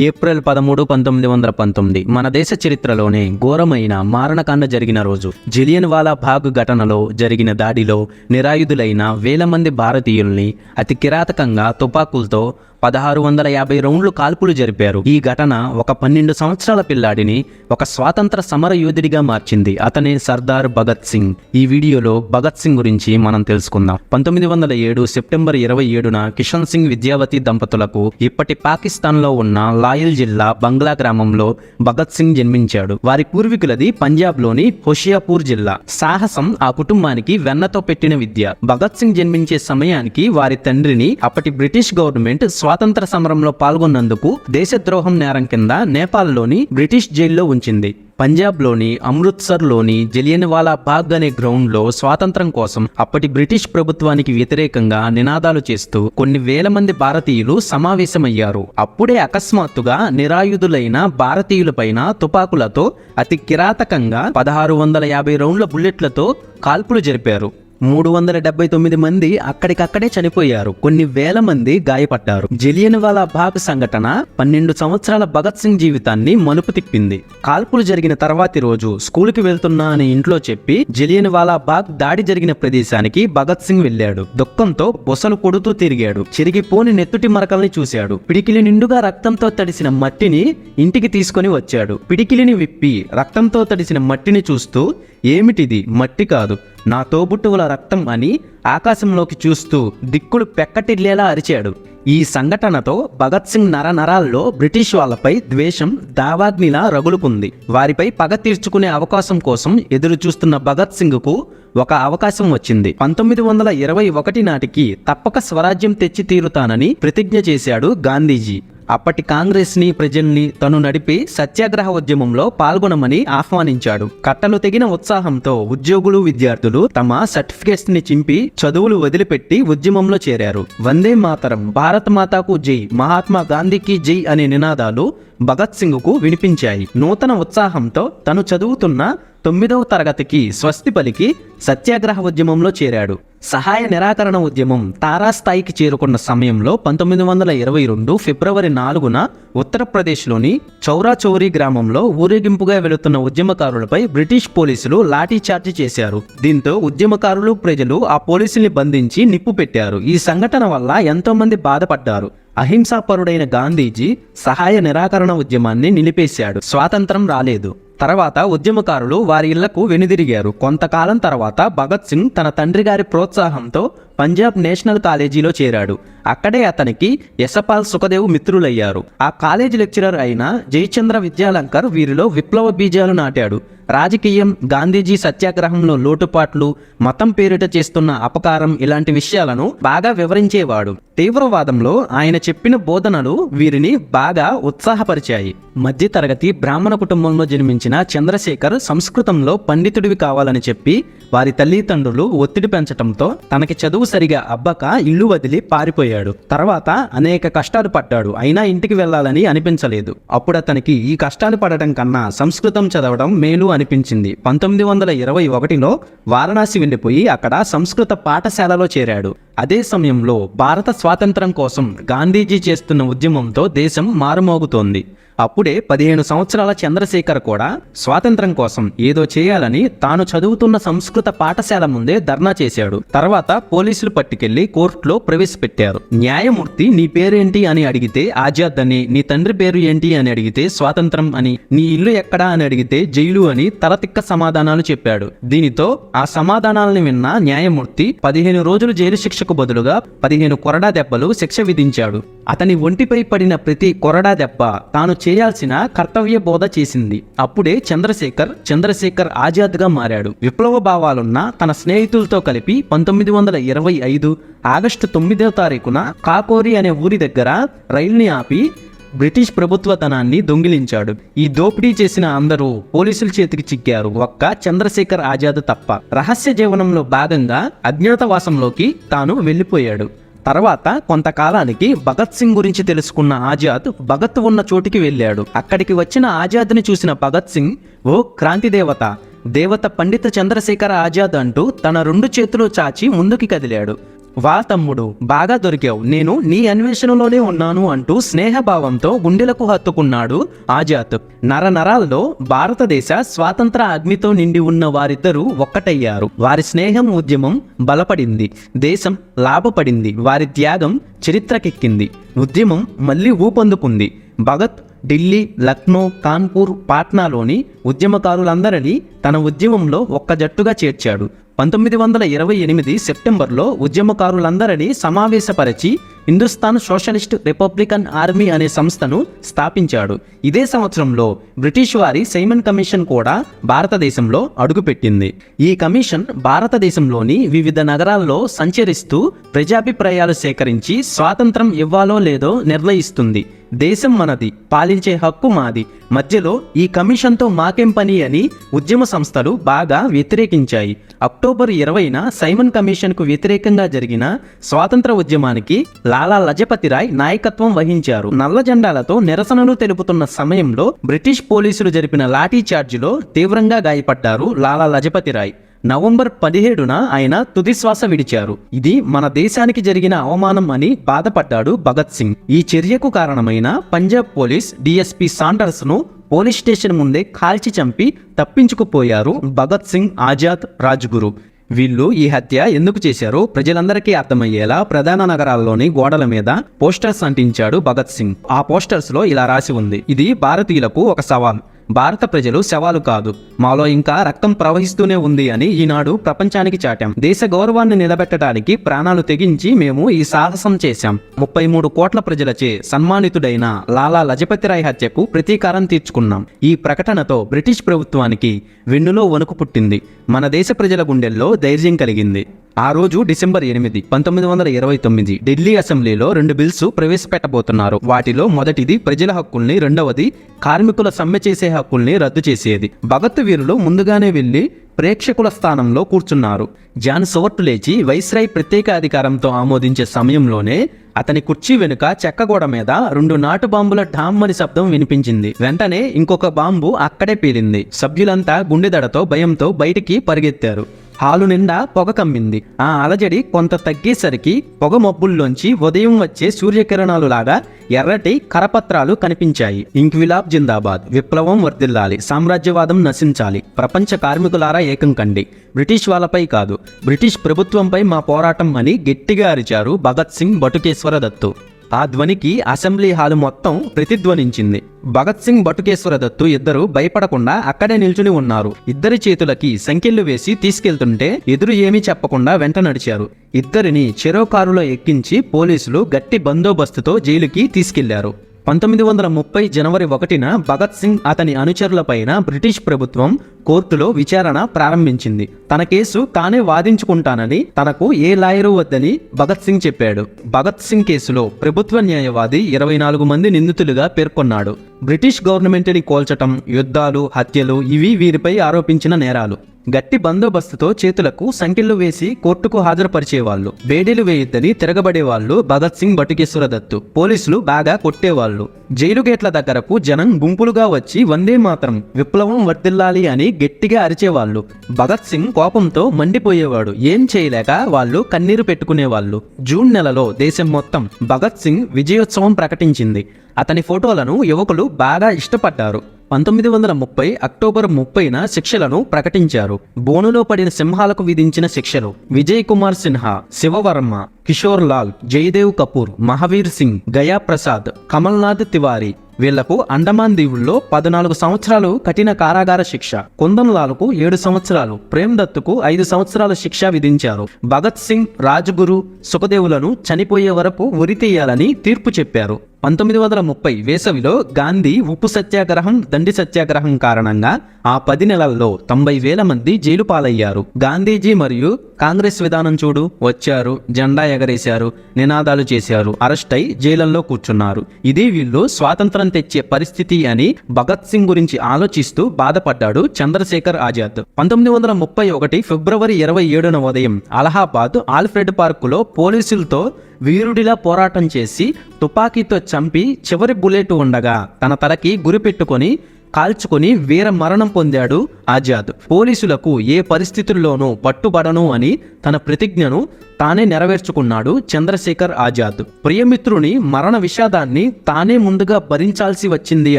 April పదమూడు పంతొమ్మిది వందల పంతొమ్మిది. మన దేశ చరిత్రలోనే ఘోరమైన మారణకాండ జరిగిన రోజు. జిలియన్ వాలా బాగ్ ఘటనలో జరిగిన దాడిలో నిరాయుధులైన వేల మంది భారతీయుల్ని అతి కిరాతకంగా తుపాకులతో పదహారు వందల యాభై రౌండ్లు కాల్పులు జరిపారు. ఈ ఘటన ఒక పన్నెండు సంవత్సరాల పిల్లాడిని ఒక స్వాతంత్ర సమర యోధుడిగా మార్చింది. అతనే సర్దార్ భగత్ సింగ్. ఈ వీడియోలో భగత్ సింగ్ గురించి మనం తెలుసుకుందాం. పంతొమ్మిది వందల ఏడు సెప్టెంబర్ ఇరవై ఏడున కిషన్ సింగ్ విద్యావతి దంపతులకు ఇప్పటి పాకిస్తాన్లో ఉన్న లాయల్ జిల్లా బంగ్లా గ్రామంలో భగత్ సింగ్ జన్మించాడు. వారి పూర్వీకులది పంజాబ్లోని హోషియాపూర్ జిల్లా. సాహసం ఆ కుటుంబానికి వెన్నతో పెట్టిన విద్య. భగత్ సింగ్ జన్మించే సమయానికి వారి తండ్రిని అప్పటి బ్రిటిష్ గవర్నమెంట్ స్వాతంత్ర సమరంలో పాల్గొన్నందుకు దేశద్రోహం నేరం కింద నేపాల్లోని బ్రిటిష్ జైల్లో ఉంచింది. పంజాబ్లోని అమృత్సర్లోని జలియన్వాలా బాగ్ అనే గ్రౌండ్లో స్వాతంత్రం కోసం అప్పటి బ్రిటిష్ ప్రభుత్వానికి వ్యతిరేకంగా నినాదాలు చేస్తూ కొన్ని వేల మంది భారతీయులు సమావేశమయ్యారు. అప్పుడే అకస్మాత్తుగా నిరాయుధులైన భారతీయులపైన తుపాకులతో అతి కిరాతకంగా పదహారు వందల యాభై రౌండ్ల బుల్లెట్లతో కాల్పులు జరిపారు. మూడు వందల డెబ్బై తొమ్మిది మంది అక్కడికక్కడే చనిపోయారు. కొన్ని వేల మంది గాయపడ్డారు. జలియన్ వాలా బాగ్ సంఘటన పన్నెండు సంవత్సరాల భగత్ సింగ్ జీవితాన్ని మలుపు తిప్పింది. కాల్పులు జరిగిన తర్వాతి రోజు స్కూల్కి వెళ్తున్నా అని ఇంట్లో చెప్పి జలియన్ వాలా బాగ్ దాడి జరిగిన ప్రదేశానికి భగత్ సింగ్ వెళ్ళాడు. దుఃఖంతో బొసలు కొడుతూ తిరిగాడు. చిరిగిపోని నెత్తుటి మరకల్ని చూశాడు. పిడికిలి నిండుగా రక్తంతో తడిసిన మట్టిని ఇంటికి తీసుకొని వచ్చాడు. పిడికిలిని విప్పి రక్తంతో తడిసిన మట్టిని చూస్తూ ఏమిటిది? మట్టి కాదు. నా తోబుట్టువుల రక్తం అని ఆకాశంలోకి చూస్తూ దిక్కులు పెక్కటిల్లేలా అరిచాడు. ఈ సంఘటనతో భగత్ సింగ్ నర నరాల్లో బ్రిటిష్ వాళ్ళపై ద్వేషం దావాగ్నిలా రగులుకుంది. వారిపై పగ తీర్చుకునే అవకాశం కోసం ఎదురు చూస్తున్న భగత్ సింగ్కు ఒక అవకాశం వచ్చింది. పంతొమ్మిది వందల ఇరవై ఒకటి నాటికి తప్పక స్వరాజ్యం తెచ్చి తీరుతానని ప్రతిజ్ఞ చేశాడు గాంధీజీ. అప్పటి కాంగ్రెస్ని ప్రజల్ని తను నడిపి సత్యాగ్రహ ఉద్యమంలో పాల్గొనమని ఆహ్వానించాడు. కట్టలు తెగిన ఉత్సాహంతో ఉద్యోగులు విద్యార్థులు తమ సర్టిఫికేట్స్ని చింపి చదువులు వదిలిపెట్టి ఉద్యమంలో చేరారు. వందే మాతరం భారత్ మాతాకు జై మహాత్మా గాంధీకి జై అనే నినాదాలు భగత్ సింగ్కు వినిపించాయి. నూతన ఉత్సాహంతో తను చదువుతున్న తొమ్మిదవ తరగతికి స్వస్తి పలికి సత్యాగ్రహ ఉద్యమంలో చేరాడు. సహాయ నిరాకరణ ఉద్యమం తారాస్థాయికి చేరుకున్న సమయంలో పంతొమ్మిది వందల ఇరవై రెండు ఫిబ్రవరి నాలుగున ఉత్తరప్రదేశ్లోని చౌరా చౌరీ గ్రామంలో ఊరేగింపుగా వెళుతున్న ఉద్యమకారులపై బ్రిటిష్ పోలీసులు లాఠీఛార్జి చేశారు. దీంతో ఉద్యమకారులు ప్రజలు ఆ పోలీసుల్ని బంధించి నిప్పు పెట్టారు. ఈ సంఘటన వల్ల ఎంతోమంది బాధపడ్డారు. అహింసాపరుడైన గాంధీజీ సహాయ నిరాకరణ ఉద్యమాన్ని నిలిపేశాడు. స్వాతంత్రం రాలేదు. తర్వాత ఉద్యమకారులు వారి ఇళ్ళకు వెనుదిరిగారు. కొంతకాలం తర్వాత భగత్ సింగ్ తన తండ్రి గారి ప్రోత్సాహంతో పంజాబ్ నేషనల్ కాలేజీలో చేరాడు. అక్కడే అతనికి యశపాల్ సుఖదేవ్ మిత్రులయ్యారు. ఆ కాలేజీ లెక్చరర్ అయిన జయచంద్ర విద్యాలంకర్ వీరిలో విప్లవ బీజాలు నాటాడు. రాజకీయం గాంధీజీ సత్యాగ్రహంలో లోటుపాట్లు మతం పేరిట చేస్తున్న అపకారం ఇలాంటి విషయాలను బాగా వివరించేవాడు. తీవ్రవాదంలో ఆయన చెప్పిన బోధనలు వీరిని బాగా ఉత్సాహపరిచాయి. మధ్యతరగతి బ్రాహ్మణ కుటుంబంలో జన్మించిన చంద్రశేఖర్ సంస్కృతంలో పండితుడివి కావాలని చెప్పి వారి తల్లిదండ్రులు ఒత్తిడి పెంచటంతో తనకి చదువు సరిగా అబ్బక ఇల్లు వదిలి పారిపోయాడు. తర్వాత అనేక కష్టాలు పడ్డాడు. అయినా ఇంటికి వెళ్ళాలని అనిపించలేదు. అప్పుడు అతనికి ఈ కష్టాలు పడటం కన్నా సంస్కృతం చదవడం మేలు అనిపించింది. పంతొమ్మిది వందల ఇరవై ఒకటిలో వారణాసి వెళ్ళిపోయి అక్కడ సంస్కృత పాఠశాలలో చేరాడు. అదే సమయంలో భారత స్వాతంత్రం కోసం గాంధీజీ చేస్తున్న ఉద్యమంతో దేశం మారుమోగుతోంది. అప్పుడే పదిహేను సంవత్సరాల చంద్రశేఖర్ కూడా స్వాతంత్రం కోసం ఏదో చేయాలని తాను చదువుతున్న సంస్కృత పాఠశాల ముందే ధర్నా చేశాడు. తర్వాత పోలీసులు పట్టుకెళ్ళి కోర్టులో ప్రవేశపెట్టారు. న్యాయమూర్తి నీ పేరేంటి అని అడిగితే ఆజాద్ అని నీ తండ్రి పేరు ఏంటి అని అడిగితే స్వాతంత్రం అని నీ ఇల్లు ఎక్కడా అని అడిగితే జైలు అని తలతిక్క సమాధానాలు చెప్పాడు. దీనితో ఆ సమాధానాలను విన్న న్యాయమూర్తి పదిహేను రోజులు జైలు శిక్షకు బదులుగా పదిహేను కొరడా దెబ్బలు శిక్ష విధించాడు. అతని ఒంటిపై పడిన ప్రతి కొరడా దెబ్బ తాను చేయాల్సిన కర్తవ్య బోధ చేసింది. అప్పుడే చంద్రశేఖర్ చంద్రశేఖర్ ఆజాద్గా మారాడు. విప్లవ భావాలున్న తన స్నేహితులతో కలిపి పంతొమ్మిది వందల ఇరవై ఐదు ఆగస్టు తొమ్మిదో తారీఖున కాకోరి అనే ఊరి దగ్గర రైల్ని ఆపి బ్రిటిష్ ప్రభుత్వ ధనాన్ని దొంగిలించాడు. ఈ దోపిడీ చేసిన అందరూ పోలీసుల చేతికి చిక్కారు. ఒక్క చంద్రశేఖర్ ఆజాద్ తప్ప. రహస్య జీవనంలో భాగంగా అజ్ఞాతవాసంలోకి తాను వెళ్ళిపోయాడు. తర్వాత కొంతకాలానికి భగత్ సింగ్ గురించి తెలుసుకున్న ఆజాద్ భగత్ ఉన్న చోటికి వెళ్ళాడు. అక్కడికి వచ్చిన ఆజాద్ని చూసిన భగత్ సింగ్ ఓ క్రాంతి దేవత దేవత పండిత చంద్రశేఖర ఆజాద్ అంటూ తన రెండు చేతులు చాచి ముందుకి కదిలాడు. వా తమ్ముడు బాగా దొరికావు. నేను నీ అన్వేషణలోనే ఉన్నాను అంటూ స్నేహభావంతో గుండెలకు హత్తుకున్నాడు ఆజాద్ నర నరాల్లో భారతదేశ స్వాతంత్ర అగ్నితో నిండి ఉన్న వారిద్దరూ ఒక్కటయ్యారు. వారి స్నేహం ఉద్యమం బలపడింది. దేశం లాభపడింది. వారి త్యాగం చరిత్రకెక్కింది. ఉద్యమం మళ్ళీ ఊపందుకుంది. భగత్ ఢిల్లీ లక్నో కాన్పూర్ పాట్నాలోని ఉద్యమకారులందరినీ తన ఉద్యమంలో ఒక్క జట్టుగా చేర్చాడు. పంతొమ్మిది వందల ఇరవై ఎనిమిది సెప్టెంబర్లో ఉద్యమకారులందరినీ సమావేశపరిచి హిందుస్థాన్ సోషలిస్ట్ రిపబ్లికన్ ఆర్మీ అనే సంస్థను స్థాపించాడు. ఇదే సంవత్సరంలో బ్రిటిష్ వారి సైమన్ కమిషన్ కూడా భారతదేశంలో అడుగుపెట్టింది. ఈ కమిషన్ భారతదేశంలోని వివిధ నగరాల్లో సంచరిస్తూ ప్రజాభిప్రాయాలు సేకరించి స్వాతంత్రం ఇవ్వాలో లేదో నిర్ణయిస్తుంది. దేశం మనది పాలించే హక్కు మాది. మధ్యలో ఈ కమిషన్తో మాకేం పని అని ఉద్యమ సంస్థలు బాగా వ్యతిరేకించాయి. అక్టోబర్ ఇరవైన సైమన్ కమిషన్కు వ్యతిరేకంగా జరిగిన స్వాతంత్ర ఉద్యమానికి లాలా లజపతి రాయ్ నాయకత్వం వహించారు. నల్ల జెండాలతో నిరసనలు తెలుపుతున్న సమయంలో బ్రిటిష్ పోలీసులు జరిపిన లాఠీ చార్జిలో తీవ్రంగా గాయపడ్డారు లాలా లజపతి రాయ్. నవంబర్ పదిహేడున ఆయన తుదిశ్వాస విడిచారు. ఇది మన దేశానికి జరిగిన అవమానం అని బాధపడ్డాడు భగత్ సింగ్. ఈ చర్యకు కారణమైన పంజాబ్ పోలీస్ డిఎస్పి సాండర్స్ను పోలీస్ స్టేషన్ ముందే కాల్చి చంపి తప్పించుకుపోయారు భగత్ సింగ్ ఆజాద్ రాజ్గురు. వీళ్ళు ఈ హత్య ఎందుకు చేశారో ప్రజలందరికీ అర్థమయ్యేలా ప్రధాన నగరాల్లోని గోడల మీద పోస్టర్స్ అంటించాడు భగత్ సింగ్. ఆ పోస్టర్స్లో ఇలా రాసి ఉంది. ఇది భారతీయులకు ఒక సవాల్. భారత ప్రజలు శవాలు కాదు. మాలో ఇంకా రక్తం ప్రవహిస్తూనే ఉంది అని ఈనాడు ప్రపంచానికి చాటాం. దేశ గౌరవాన్ని నిలబెట్టడానికి ప్రాణాలు తెగించి మేము ఈ సాహసం చేశాం. ముప్పై మూడు కోట్ల ప్రజలచే సన్మానితుడైన లాలా లజపతిరాయ్ హత్యకు ప్రతీకారం తీర్చుకున్నాం. ఈ ప్రకటనతో బ్రిటిష్ ప్రభుత్వానికి వెన్నులో వణుకు పుట్టింది. మన దేశ ప్రజల గుండెల్లో ధైర్యం కలిగింది. ఆ రోజు డిసెంబర్ ఎనిమిది పంతొమ్మిది వందల ఇరవై తొమ్మిది ఢిల్లీ అసెంబ్లీలో రెండు బిల్స్ ప్రవేశపెట్టబోతున్నారు. వాటిలో మొదటిది ప్రజల హక్కుల్ని రెండవది కార్మికుల సమ్మె చేసే హక్కుల్ని రద్దు చేసేది. భగత్ వీరులు ముందుగానే వెళ్ళి ప్రేక్షకుల స్థానంలో కూర్చున్నారు. జాన్ సోవర్ట్ లేచి వైస్రాయ్ ప్రత్యేక అధికారంతో ఆమోదించే సమయంలోనే అతని కుర్చీ వెనుక చెక్కగోడ మీద రెండు నాటు బాంబుల ఢామ్ అని శబ్దం వినిపించింది. వెంటనే ఇంకొక బాంబు అక్కడే పేలింది. సభ్యులంతా గుండెదడతో భయంతో బయటికి పరిగెత్తారు. హాలు నిండా పొగ కమ్మింది. ఆ అలజడి కొంత తగ్గేసరికి పొగ మబ్బుల్లోంచి ఉదయం వచ్చే సూర్యకిరణాలు లాగా ఎర్రటి కరపత్రాలు కనిపించాయి. ఇంక్విలాబ్ జిందాబాద్. విప్లవం వర్ధిల్లాలి. సామ్రాజ్యవాదం నశించాలి. ప్రపంచ కార్మికులారా ఏకం కండి. బ్రిటిష్ వాళ్ళపై కాదు. బ్రిటిష్ ప్రభుత్వంపై మా పోరాటం అని గట్టిగా అరిచారు భగత్ సింగ్ బటుకేశ్వర దత్తు. ఆ ధ్వనికి అసెంబ్లీ హాలు మొత్తం ప్రతిధ్వనించింది. భగత్ సింగ్ బటుకేశ్వర దత్తు ఇద్దరు భయపడకుండా అక్కడే నిల్చుని ఉన్నారు. ఇద్దరి చేతులకి సంఖ్యలు వేసి తీసుకెళ్తుంటే ఎదురు ఏమీ చెప్పకుండా వెంట నడిచారు. ఇద్దరిని చెరో కారులో ఎక్కించి పోలీసులు గట్టి బందోబస్తుతో జైలుకి తీసుకెళ్ళారు. పంతొమ్మిది వందల ముప్పై జనవరి ఒకటిన భగత్ సింగ్ అతని అనుచరులపైన బ్రిటిష్ ప్రభుత్వం కోర్టులో విచారణ ప్రారంభించింది. తన కేసు తానే వాదించుకుంటానని తనకు ఏ లాయరు వద్దని భగత్ సింగ్ చెప్పాడు. భగత్ సింగ్ కేసులో ప్రభుత్వ న్యాయవాది ఇరవై నాలుగు మంది నిందితులుగా పేర్కొన్నాడు. బ్రిటిష్ గవర్నమెంట్ని కోల్చటం యుద్ధాలు హత్యలు ఇవి వీరిపై ఆరోపించిన నేరాలు. గట్టి బందోబస్తుతో చేతులకు సంఖ్యలు వేసి కోర్టుకు హాజరుపరిచేవాళ్ళు. బేడీలు వేయొద్దని తిరగబడేవాళ్ళు భగత్ సింగ్ బటుకేశ్వర దత్తు. పోలీసులు బాగా కొట్టేవాళ్ళు. జైలు గేట్ల దగ్గరకు జనం గుంపులుగా వచ్చి వందే మాత్రం విప్లవం వర్దిల్లాలి అని గట్టిగా అరిచేవాళ్ళు. భగత్ సింగ్ కోపంతో మండిపోయేవాడు. ఏం చేయలేక వాళ్ళు కన్నీరు పెట్టుకునేవాళ్ళు. జూన్ నెలలో దేశం మొత్తం భగత్ సింగ్ విజయోత్సవం ప్రకటించింది. అతని ఫోటోలను యువకులు బాగా ఇష్టపడ్డారు. పంతొమ్మిది వందల ముప్పై అక్టోబర్ ముప్పైన శిక్షలను ప్రకటించారు. బోనులో పడిన సింహాలకు విధించిన శిక్షలు విజయ్ కుమార్ సిన్హా శివవర్మ కిషోర్ లాల్ జయదేవ్ కపూర్ మహావీర్ సింగ్ గయా ప్రసాద్ కమల్నాథ్ తివారీ వీళ్ళకు అండమాన్ దీవుల్లో పద్నాలుగు సంవత్సరాలు కఠిన కారాగార శిక్ష కుందన్లాల్కు ఏడు సంవత్సరాలు ప్రేమ్ దత్తుకు ఐదు సంవత్సరాల శిక్ష విధించారు. భగత్ సింగ్ రాజ్గురు సుఖదేవులను చనిపోయే వరకు ఉరితీయాలని తీర్పు చెప్పారు. పంతొమ్మిది వందల ముప్పై వేసవిలో గాంధీ ఉప్పు సత్యాగ్రహం దండి సత్యాగ్రహం కారణంగా ఆ పది నెలల్లో తొంభై వేల మంది జైలు పాలయ్యారు గాంధీజీ మరియు కాంగ్రెస్ విధానం చూడు వచ్చారు జెండా ఎగరేశారు నినాదాలు చేశారు అరెస్ట్ అయి జైలంలో కూర్చున్నారు. ఇది వీళ్ళు స్వాతంత్రం తెచ్చే పరిస్థితి అని భగత్ సింగ్ గురించి ఆలోచిస్తూ బాధపడ్డాడు చంద్రశేఖర్ ఆజాద్. పంతొమ్మిది వందల ముప్పై ఒకటి ఫిబ్రవరి ఇరవై ఏడున ఉదయం అలహాబాద్ ఆల్ఫ్రెడ్ పార్కులో పోలీసులతో వీరుడిలా పోరాటం చేసి తుపాకీతో చంపి చివరి బుల్లెట్ ఉండగా తన తలకి గురి పెట్టుకొని కాల్చుకొని వీర మరణం పొందాడు ఆజాద్. పోలీసులకు ఏ పరిస్థితుల్లోనూ పట్టుబడను అని తన ప్రతిజ్ఞను తానే నెరవేర్చుకున్నాడు చంద్రశేఖర్ ఆజాద్. ప్రియమిత్రుని మరణ విషాదాన్ని తానే ముందుగా భరించాల్సి వచ్చింది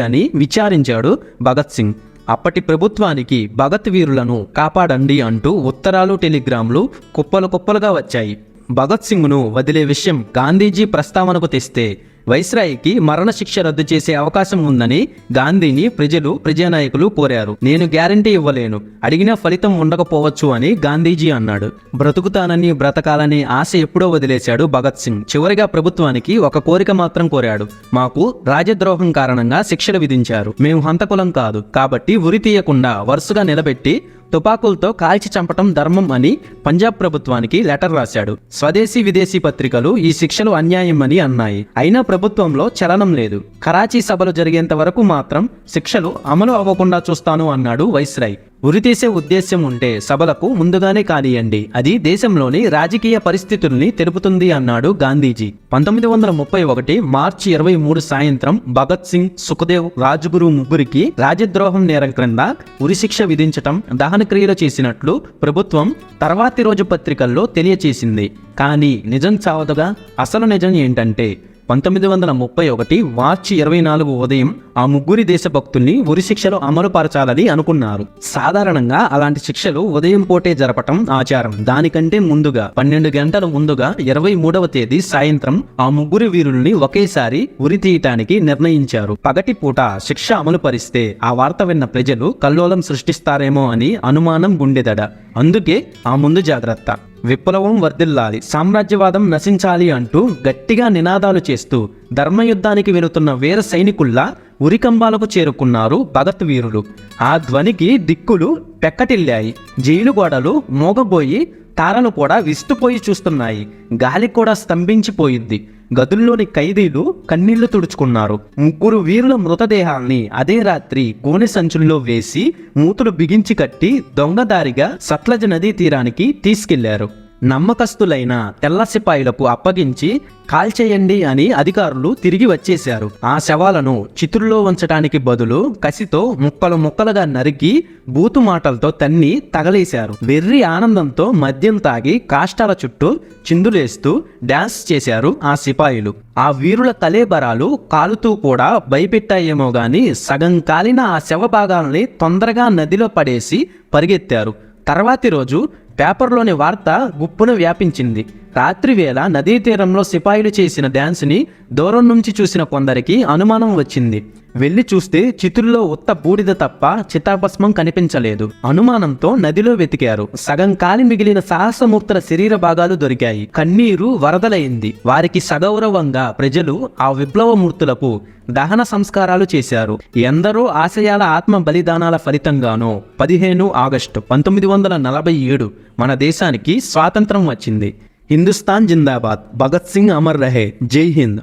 అని విచారించాడు భగత్ సింగ్. అప్పటి ప్రభుత్వానికి భగత్ వీరులను కాపాడండి అంటూ ఉత్తరాలు టెలిగ్రామ్లు కుప్పలు కుప్పలుగా వచ్చాయి. భగత్ సింగ్ను వదిలే విషయం గాంధీజీ ప్రస్తావనకు తెస్తే వైస్రాయికి మరణశిక్ష రద్దు చేసే అవకాశం ఉందని గాంధీని ప్రజలు ప్రజానాయకులు కోరారు. నేను గ్యారంటీ ఇవ్వలేను. అడిగిన ఫలితం ఉండకపోవచ్చు అని గాంధీజీ అన్నాడు. బ్రతుకుతానని బ్రతకాలని ఆశ ఎప్పుడో వదిలేశాడు భగత్ సింగ్. చివరిగా ప్రభుత్వానికి ఒక కోరిక మాత్రం కోరాడు. మాకు రాజద్రోహం కారణంగా శిక్షలు విధించారు. మేము హంతకులం కాదు. కాబట్టి ఉరి తీయకుండా వరుసగా నిలబెట్టి తుపాకులతో కాల్చి చంపటం ధర్మం అని పంజాబ్ ప్రభుత్వానికి లెటర్ రాశాడు. స్వదేశీ విదేశీ పత్రికలు ఈ శిక్షలు అన్యాయం అని అన్నాయి. అయినా ప్రభుత్వంలో చలనం లేదు. కరాచీ సభలు జరిగేంత వరకు మాత్రం శిక్షలు అమలు అవ్వకుండా చూస్తాను అన్నాడు వైస్రాయ్. ఉరితీసే ఉద్దేశ్యం ఉంటే సభలకు ముందుగానే కానియండి. అది దేశంలోని రాజకీయ పరిస్థితుల్ని తెలుపుతుంది అన్నాడు గాంధీజీ. పంతొమ్మిది వందల ముప్పై ఒకటి మార్చి ఇరవై మూడు సాయంత్రం భగత్ సింగ్ సుఖదేవ్ రాజ్గురు ముగ్గురికి రాజద్రోహం నేరం క్రింద ఉరిశిక్ష విధించటం దహన క్రియలు చేసినట్లు ప్రభుత్వం తర్వాతి రోజు పత్రికల్లో తెలియచేసింది. కానీ నిజం చావదుగా? అసలు నిజం ఏంటంటే పంతొమ్మిది వందల ముప్పై ఒకటి మార్చి ఇరవై నాలుగు ఉదయం ఆ ముగ్గురి దేశభక్తుల్ని ఉరి శిక్షలు అమలుపరచాలని అనుకున్నారు. సాధారణంగా అలాంటి శిక్షలు ఉదయం పూటే జరపటం ఆచారం. దానికంటే ముందుగా పన్నెండు గంటల ముందుగా ఇరవై మూడవ తేదీ సాయంత్రం ఆ ముగ్గురు వీరుల్ని ఒకేసారి ఉరి తీయటానికి నిర్ణయించారు. పగటి పూట శిక్ష అమలు పరిస్తే ఆ వార్త విన్న ప్రజలు కల్లోలం సృష్టిస్తారేమో అని అనుమానం గుండెదడ. అందుకే ఆ ముందు జాగ్రత్త. విప్లవం వర్ధిల్లాలి సామ్రాజ్యవాదం నశించాలి అంటూ గట్టిగా నినాదాలు చేస్తూ ధర్మయుద్ధానికి వెళుతున్న వీర సైనికుల్లా ఉరికంబాలకు చేరుకున్నారు భగత్ వీరులు. ఆ ధ్వనికి దిక్కులు పెక్కటిల్లాయి జైలు గోడలు మోగబోయి తారలు కూడా విస్తుపోయి చూస్తున్నాయి గాలి కూడా స్తంభించిపోయింది గదుల్లోని ఖైదీలు కన్నీళ్ళు తుడుచుకున్నారు. ముగ్గురు వీరుల మృతదేహాల్ని అదే రాత్రి గోనె సంచుల్లో వేసి మూతులు బిగించి కట్టి దొంగదారిగా సట్లజ నదీ తీరానికి తీసుకెళ్ళారు. నమ్మకస్తులైన తెల్ల సిపాయిలకు అప్పగించి కాల్చేయండి అని అధికారులు తిరిగి వచ్చేశారు. ఆ శవాలను చితుల్లో ఉంచడానికి బదులు కసితో ముక్కలు ముక్కలుగా నరికి బూతు మాటలతో తన్ని తగలేశారు. వెర్రి ఆనందంతో మద్యం తాగి కాష్టాల చుట్టూ చిందులేస్తూ డాన్స్ చేశారు ఆ సిపాయిలు. ఆ వీరుల కలేబరాలు కాలుతూ కూడా భయపెట్టాయేమో గాని సగం కాలిన ఆ శవ భాగాల్ని తొందరగా నదిలో పడేసి పరిగెత్తారు. తర్వాతి రోజు పేపర్లోని వార్త గుప్పున వ్యాపించింది. రాత్రివేళ నదీ తీరంలో సిపాయిలు చేసిన డ్యాన్స్ని దూరం నుంచి చూసిన కొందరికి అనుమానం వచ్చింది. వెళ్ళి చూస్తే చితుల్లో ఉత్త బూడిద తప్ప చితాభస్మం కనిపించలేదు. అనుమానంతో నదిలో వెతికారు. సగం కాలి మిగిలిన సాహసమూర్తుల శరీర భాగాలు దొరికాయి. కన్నీరు వరదలైంది. వారికి సగౌరవంగా ప్రజలు ఆ విప్లవమూర్తులకు దహన సంస్కారాలు చేశారు. ఎందరో ఆశయాల ఆత్మ బలిదానాల ఫలితంగానో పదిహేను ఆగస్టు పంతొమ్మిది వందల నలభై ఏడు మన దేశానికి స్వాతంత్రం వచ్చింది. హిందుస్థాన్ జిందాబాద్. భగత్ సింగ్ అమర్ రహే. జై హింద్.